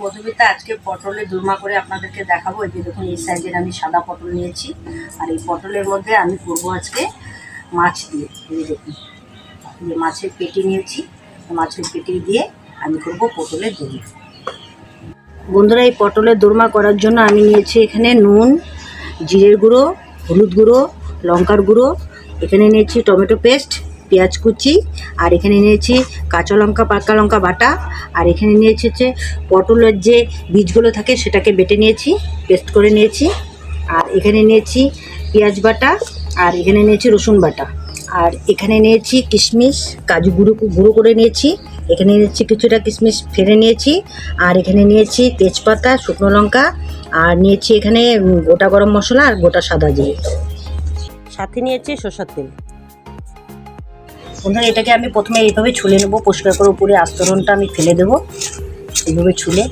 মধুমিতা, আজকে পটলের দুর্মা করে আপনাদেরকে দেখাবো। এই যে দেখুন, এই সাইজের আমি সাদা পটল নিয়েছি। আর এই পটলের মধ্যে আমি করব আজকে মাছ দিয়ে। এই দেখুন যে মাছের পেটি নিয়েছি। মাছের পেটি দিয়ে আমি করব পটলের দই বন্ধুরা, এই পটলের দোরমা করার জন্য আমি নিয়েছি এখানে নুন, জিরের গুঁড়ো, হলুদ গুঁড়ো, লঙ্কার গুঁড়ো। এখানে নিয়েছি টমেটো পেস্ট পেঁয়াজ কুচি, আর এখানে নিয়েছি কাঁচা লঙ্কা, পাকা লঙ্কা বাটা, আর এখানে নিয়েছি হচ্ছে পটলের যে বীজগুলো থাকে সেটাকে বেটে নিয়েছি, পেস্ট করে নিয়েছি, আর এখানে নিয়েছি পেঁয়াজ বাটা, আর এখানে নিয়েছি রসুন বাটা, আর এখানে নিয়েছি কিশমিশ, কাজু গুঁড়ো গুঁড়ো করে নিয়েছি, এখানে নিয়েছি কিছুটা কিশমিশ ফেলে নিয়েছি, আর এখানে নিয়েছি তেজপাতা, শুকনো লঙ্কা, আর নিয়েছি এখানে গোটা গরম মশলা আর গোটা সাদা জিরে। সাথে নিয়েছি সর্ষার তেল। বন্ধুরা, এটাকে আমি প্রথমে এইভাবে ছুলে নেব। পরিষ্কার করে উপরে আস্তরণটা আমি ফেলে দেবো। এইভাবে ছুলে।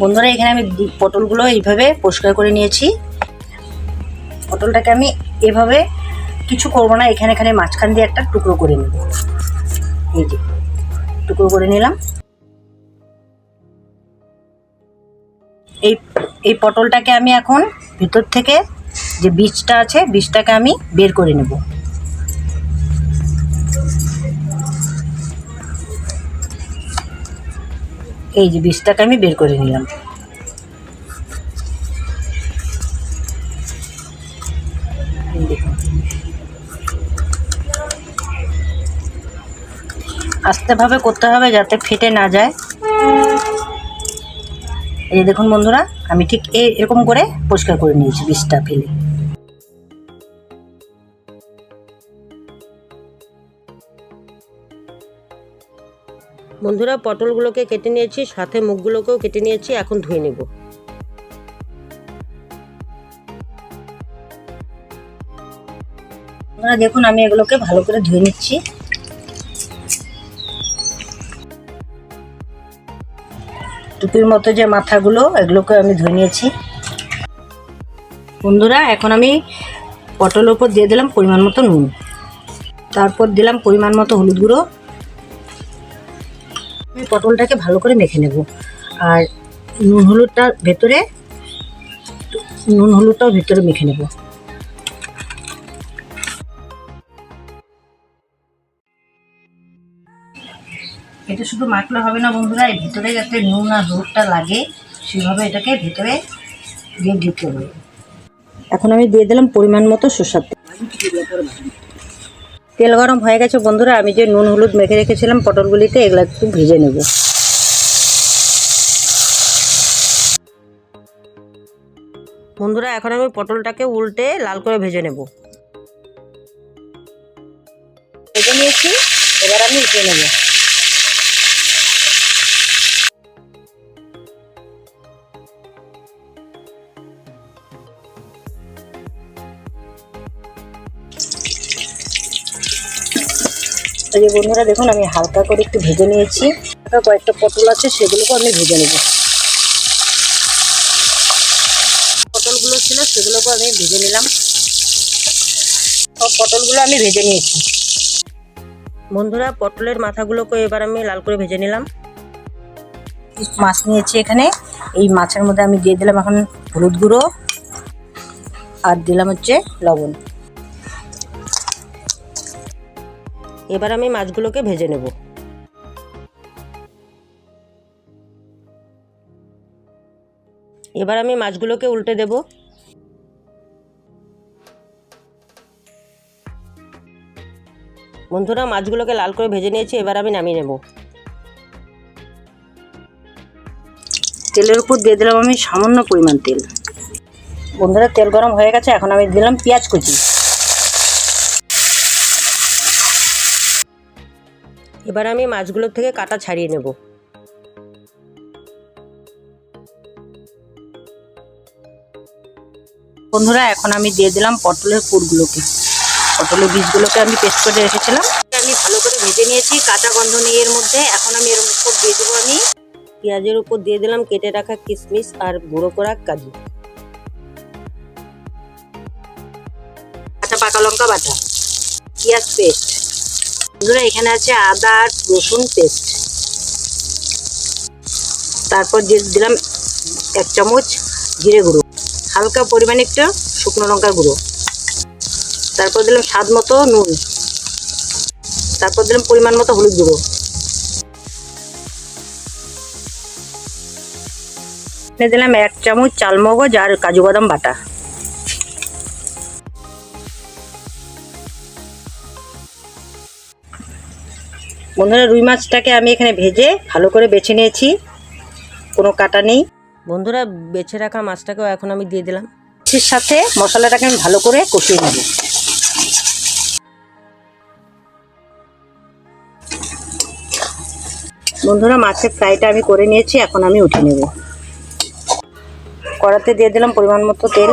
বন্ধুরা, এখানে আমি পটলগুলো এইভাবে পরিষ্কার করে নিয়েছি। পটলটাকে আমি এভাবে কিছু করব না, এখানে এখানে মাঝখান দিয়ে একটা টুকরো করে নেব। এই যে, টুকরো করে নিলাম। এই এই পটলটাকে আমি এখন ভিতর থেকে যে বীজটা আছে, বীজটাকে আমি বের করে নেব। এই যে বীজটাকে আমি বের করে নিলাম। আস্তেভাবে করতে হবে যাতে ফেটে না যায়। এই যে দেখুন বন্ধুরা আমি ঠিক এরকম করে পরিষ্কার করে নিয়েছি বীজটা ফেলে। বন্ধুরা পটলগুলোকে কেটে নিয়েছি সাথে মুখগুলোকেও কেটে নিয়েছি এখন ধুয়ে নেব। দেখুন আমি এগুলোকে ভালো করে ধুয়ে নিচ্ছি। টুপির মতো যে মাথাগুলো, এগুলোকে আমি ধুয়ে নিয়েছি। বন্ধুরা, এখন আমি পটলের উপর দিয়ে দিলাম পরিমাণ মতো নুন। তারপর দিলাম পরিমাণ মতো হলুদ গুঁড়ো। আমি পটলটাকে ভালো করে মেখে নেব। আর নুন হলুদটার ভেতরে, নুন হলুদটাও ভেতরে মেখে নেব। এটা শুধু মাখলে হবে না বন্ধুরা এর ভিতরে যাতে নুন আর হলুদটা লাগে, সেভাবে এটাকে ভেতরে দিয়ে দিতে হবে। এখন আমি দিয়ে দিলাম পরিমাণ মতো তেল। তেল গরম হয়ে গেছে বন্ধুরা, আমি যে নুন হলুদ মেখে রেখেছিলাম পটলগুলিতে, এগুলো একটু ভেজে নেব। বন্ধুরা, এখন আমি পটলটাকে উল্টে লাল করে ভেজে নেব। ভেজে নিয়েছি, এবার আমি উঠে নেব। যে বন্ধুরা, দেখুন, আমি হালকা করে একটু ভেজে নিয়েছি। কয়েকটা পটল আছে সেগুলোকে আমি ভেজে নেব। পটলগুলো ছিল সেগুলোকে আমি ভেজে নিলাম। সব পটলগুলো আমি ভেজে নিয়েছি। বন্ধুরা, পটলের মাথাগুলোকে এবার আমি লাল করে ভেজে নিলাম। মাছ নিয়েছি এখানে। এই মাছের মধ্যে আমি দিয়ে দিলাম এখন হলুদ গুঁড়ো আর দিলাম হচ্ছে লবণ। এবার আমি মাছগুলোকে ভেজে নেব। এবার আমি মাছগুলোকে উল্টে দেব। বন্ধুরা, মাছগুলোকে লাল করে ভেজে নিয়েছি, এবার আমি নামিয়ে নেব। তেলের উপর দিয়ে দিলাম আমি সামান্য পরিমাণ তেল। বন্ধুরা, তেল গরম হয়ে গেছে, এখন আমি দিলাম পেঁয়াজ কুচি। এবার আমি মাছগুলোর থেকে কাটা ছাড়িয়ে নেব। বন্ধুরা, এখন আমি দিয়ে দিলাম পটলের পুরগুলোকে। পটলের বীজগুলোকে আমি পেস্ট করে রেখেছিলাম। আমি ভালো করে ভেজে নিয়েছি, কাঁচা গন্ধ নেই এর মধ্যে। এখন আমি এর উপর দিয়ে দেবো আমি পেঁয়াজের উপর দিয়ে দিলাম, কেটে রাখা কিশমিশ আর গুঁড়ো করা কাজু। কাঁচা পাকা লঙ্কা বাটা, পেঁয়াজ পেস্ট বন্ধুরা, এখানে আছে আদা আর রসুন পেস্ট তারপর দিয়ে দিলাম এক চামচ জিরে গুঁড়ো, হালকা পরিমাণে একটু শুকনো লঙ্কার গুঁড়ো। তারপর দিলাম স্বাদ মতো নুন। তারপর দিলাম পরিমাণ মতো হলুদ গুঁড়ো। দিলাম এক চামচ চালমগজ আর কাজু বাদাম বাটা। বন্ধুরা রুই মাছটাকে আমি এখানে ভেজে ভালো করে বেছে নিয়েছি। কোনো কাটা নেই। বন্ধুরা, বেছে রাখা মাছটাকেও এখন আমি দিয়ে দিলাম। মাছের সাথে মশলাটাকে আমি ভালো করে কষিয়ে নেব। বন্ধুরা, মাছের ফ্রাইটা আমি করে নিয়েছি, এখন আমি উঠে নেব। কড়াতে দিয়ে দিলাম পরিমাণ মতো তেল।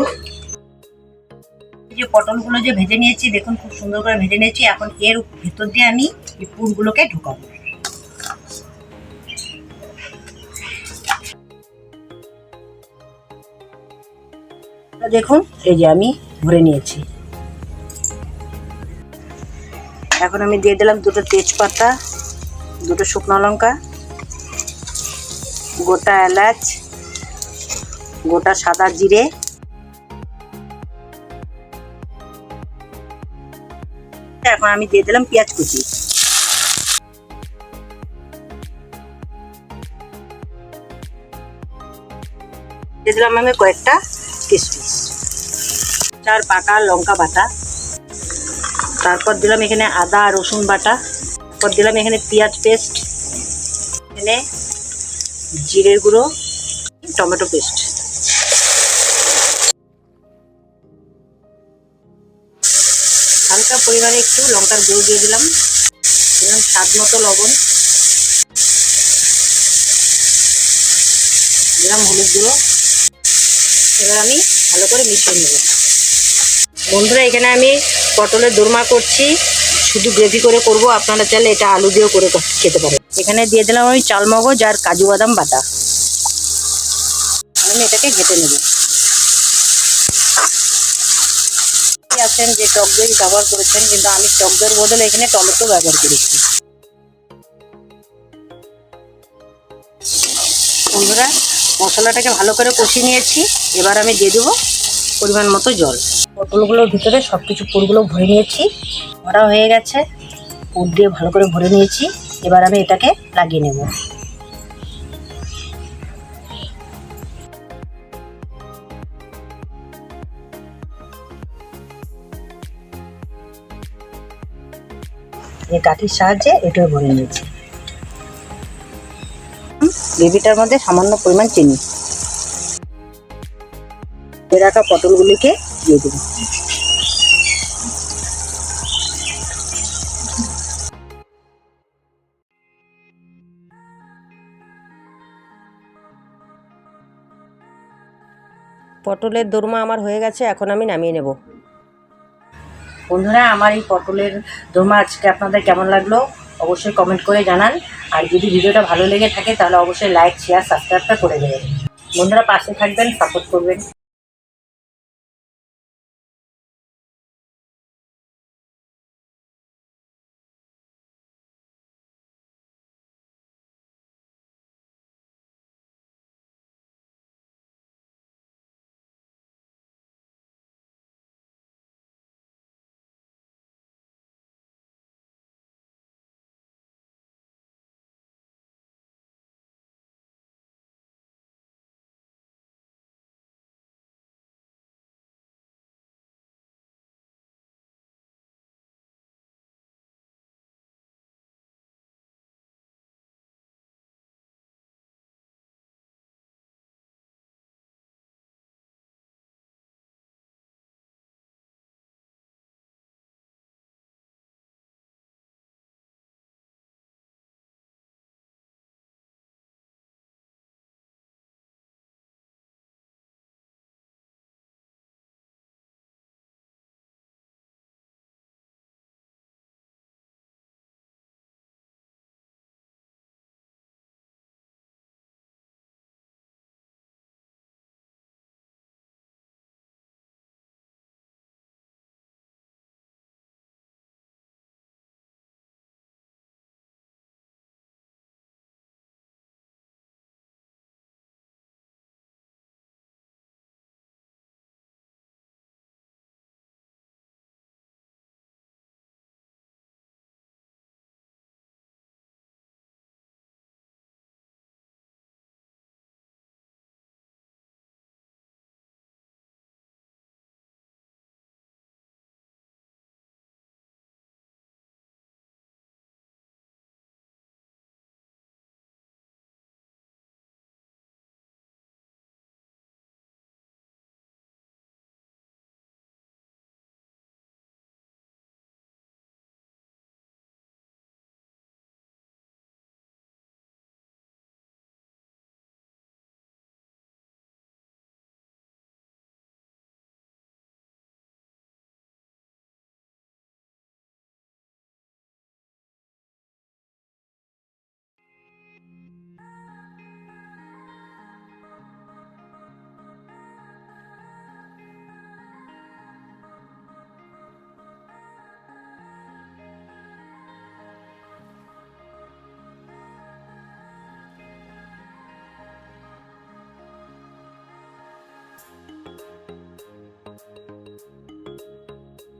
যে পটলগুলো যে ভেজে নিয়েছি, দেখুন খুব সুন্দর করে ভেজে নিয়েছি। এখন এর ভেতর দিয়ে আমি এই পুরগুলোকে ঢুকাবো। দেখুন, এই যে আমি ভরে নিয়েছি। এখন আমি দিয়ে দিলাম দুটো তেজপাতা, দুটো শুকনো লঙ্কা, গোটা এলাচ, গোটা সাদা জিরে। এখন আমি দিয়ে দিলাম পেঁয়াজ কুচি। দিয়ে দিলাম আমি কয়েকটা কিশমিশ। চার পাকা লঙ্কা বাটা। তারপর দিলাম এখানে আদা, রসুন বাটা। তারপর দিলাম এখানে পেঁয়াজ পেস্ট। এখানে জিরের গুঁড়ো, টমেটো পেস্ট। হালকা পরিমাণে একটু লঙ্কার গুঁড়ো দিয়ে দিলাম। দিলাম স্বাদ মতো লবণ। দিলাম হলুদ গুঁড়ো। এবার আমি ভালো করে মিশিয়ে নেব। বন্ধুরা, এখানে আমি পটলের দোরমা করছি। শুধু গ্রেভি করে করব, আপনারা চাইলে এটা আলু দিয়েও করে খেতে পারেন। এখানে দিয়ে দিলাম আমি চালমগজ আর কাজু বাদাম বাটা। আমি এটাকে ঘেটে নেব। আছেন যে টক দই ব্যবহার করেছেন, কিন্তু আমি টক দইয়ের বদলে এখানে টমেটো ব্যবহার করেছি। বন্ধুরা মশলাটাকে ভালো করে কষিয়ে নিয়েছি। এবার আমি দিয়ে দেবো পরিমাণ মতো জল। পটলগুলোর ভিতরে সব কিছু পুরগুলো ভরে নিয়েছি। ভরা হয়ে গেছে। পুর দিয়ে ভালো করে ভরে নিয়েছি। এবার আমি এটাকে লাগিয়ে নেব। এই কাঠির সাহায্যে এটাও ভরে নিয়েছি। গ্রেভিটার মধ্যে সামান্য পরিমাণ চিনি। রাখা পটলগুলিকে দিয়ে দেবো। পটলের দোরমা আমার হয়ে গেছে এখন আমি নামিয়ে নেব। বন্ধুরা আমার এই পটলের দোরমা আজকে আপনাদের কেমন লাগল? অবশ্যই কমেন্ট করে জানান। আর যদি ভিডিওটা ভালো লেগে থাকে তাহলে অবশ্যই লাইক শেয়ার সাবস্ক্রাইবটা করে দেবেন। বন্ধুরা পাশে থাকবেন সাপোর্ট করবেন।